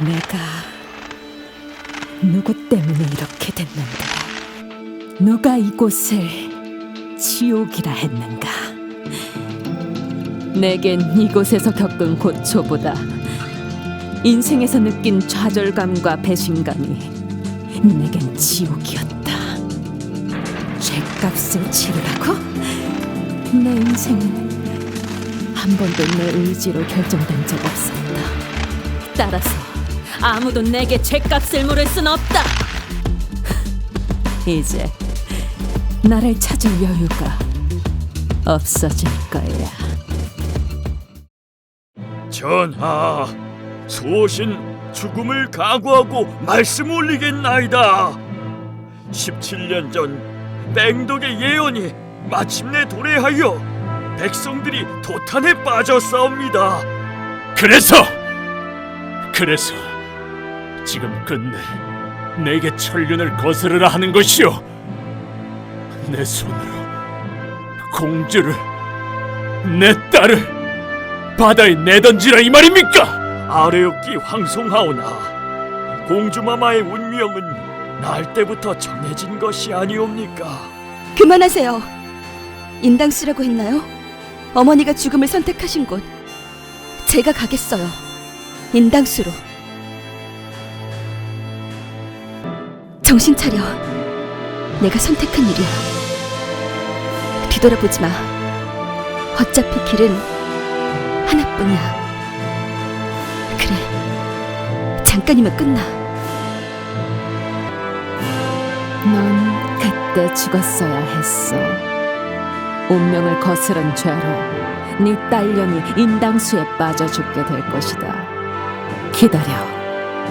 내가 누구 때문에 이렇게 됐는가? 누가 이곳을 지옥이라 했는가? 내겐 이곳에서 겪은 고초보다 인생에서 느낀 좌절감과 배신감이 내겐 지옥이었다. 죄값을 치르라고? 내 인생은 한 번도 내 의지로 결정된 적 없었다. 따라서 아무도 내게 죄값을 물을 순 없다. 이제 나를 찾을 여유가 없어질 거야. 전하, 소신 죽음을 각오하고 말씀 올리겠나이다. 17년 전 맹덕의 예언이 마침내 도래하여 백성들이 도탄에 빠졌사옵니다. 그래서 그래서 지금 끝내 내게 천륜을 거스르라 하는 것이오. 내 손으로 공주를 내 딸을 바다에 내던지라 이 말입니까? 아래옥기 황송하오나 공주마마의 운명은 날 때부터 정해진 것이 아니옵니까? 그만하세요. 인당수라고 했나요? 어머니가 죽음을 선택하신 곳. 제가 가겠어요. 인당수로. 정신 차려. 내가 선택한 일이야. 뒤돌아보지 마. 어차피 길은 하나뿐이야. 그래. 잠깐이면 끝나. 넌 그때 죽었어야 했어. 운명을 거스른 죄로 네 딸년이 인당수에 빠져 죽게 될 것이다. 기다려.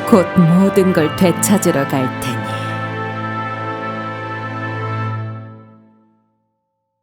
곧 모든 걸 되찾으러 갈 테니.